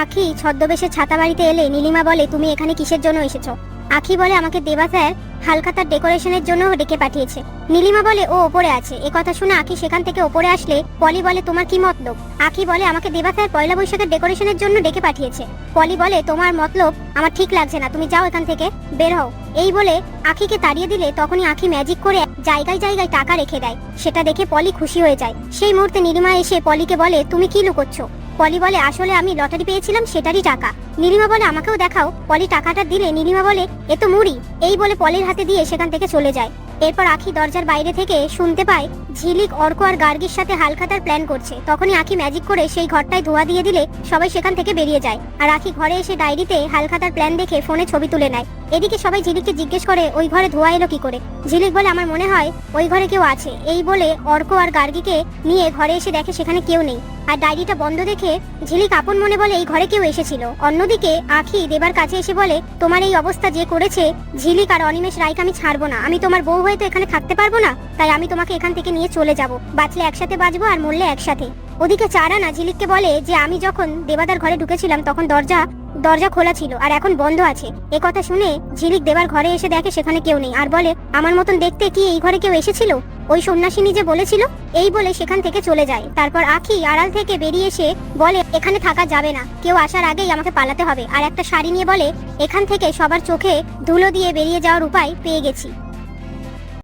আখি ছদ্মবেশে ছাতা বাড়িতে এলে নীলিমা বলে, তুমি এখানে কিসের জন্য এসেছ? আখি বলে, আমাকে দেবা স্যার হালখাতার ডেকোরেশনের জন্য ডেকে পাঠিয়েছে। নীলিমা বলে, ও ওপরে আছে। এ কথা শুনে আখি সেখান থেকে ওপরে আসলে পলি বলে, তোমার কি মতলব? আখি বলে, আমাকে দেবা স্যার পয়লা বৈশাখের ডেকোরেশনের জন্য ডেকে পাঠিয়েছে। পলি বলে, তোমার মতলব আমার ঠিক লাগছে না, তুমি যাও এখান থেকে, বের হও। এই বলে আখিকে তাড়িয়ে দিলে, তখনই আখি ম্যাজিক করে জায়গায় জায়গায় টাকা রেখে দেয়। সেটা দেখে পলি খুশি হয়ে যায়। সেই মুহূর্তে নীলিমা এসে পলিকে বলে, তুমি কি লুকোচ্ছ? পলি বলে, আসলে আমি লটারি পেয়েছিলাম সেটারই টাকা। নীলিমা বলে, আমাকেও দেখাও। পলি টাকাটা দিলে নীলিমা বলে, এ তো মুড়ি। এই বলে পলির হাতে দিয়ে সেখান থেকে চলে যায়। এরপর আখি দরজার বাইরে থেকে শুনতে পায়, ঝিলিক, অর্ক আর গার্গির সাথে হালখাতার প্ল্যান করছে। তখনই আখি ম্যাজিক করে সেই ঘরটায় ধোয়া দিয়ে দিলে সবাই সেখান থেকে বেরিয়ে যায়। আর আখি ঘরে এসে ডায়েরিতে হালখাতার প্ল্যান দেখে ফোনে ছবি তুলে নেয়। এদিকে সবাই ঝিলিককে জিজ্ঞেস করে, ওই ঘরে ধোয়া এলো কি করে? ঝিলিক বলে, আমার মনে হয় ওই ঘরে কেউ আছে। এই বলে অর্ক আর গার্গিকে নিয়ে ঘরে এসে দেখে সেখানে কেউ নেই। আর ডায়েরিটা বন্ধ দেখে ঝিলিক আপন মনে বলে, এই ঘরে কেউ এসেছিল। অন্যদিকে আখি দেবার কাছে এসে বলে, তোমার এই অবস্থা যে করেছে, ঝিলিক আর অনিমেষ রায়কে আমি ছাড়বো না। আমি তোমার বউ হয়ে তো এখানে থাকতে পারব না, তাই আমি তোমাকে এখান থেকে নিয়ে চলে যাব। বাঁচলে একসাথে বাঁচবো আর মরলে একসাথে। ওদিকে চারানা ঝিলিককে বলে যে, আমি যখন দেবাদার ঘরে ঢুকেছিলাম, তখন দরজা দরজা খোলা ছিল আর এখন বন্ধ আছে। এ কথা শুনে ঝিলিক দেবার ঘরে এসে দেখে সেখানে কেউ নেই আর বলে, আমার মতন দেখতে কি এই ঘরে কেউ এসেছিল? ওই সন্ন্যাসিনী যে বলেছিল, এই বলে সেখান থেকে চলে যায়। তারপর আখি আড়াল থেকে বেরিয়ে এসে বলে, এখানে থাকা যাবে না। কেউ আসার আগেই আমাকে পালাতে হবে। আর একটা শাড়ি নিয়ে বলে, এখান থেকে সবার চোখে ধুলো দিয়ে বেরিয়ে যাওয়ার উপায় পেয়ে গেছি।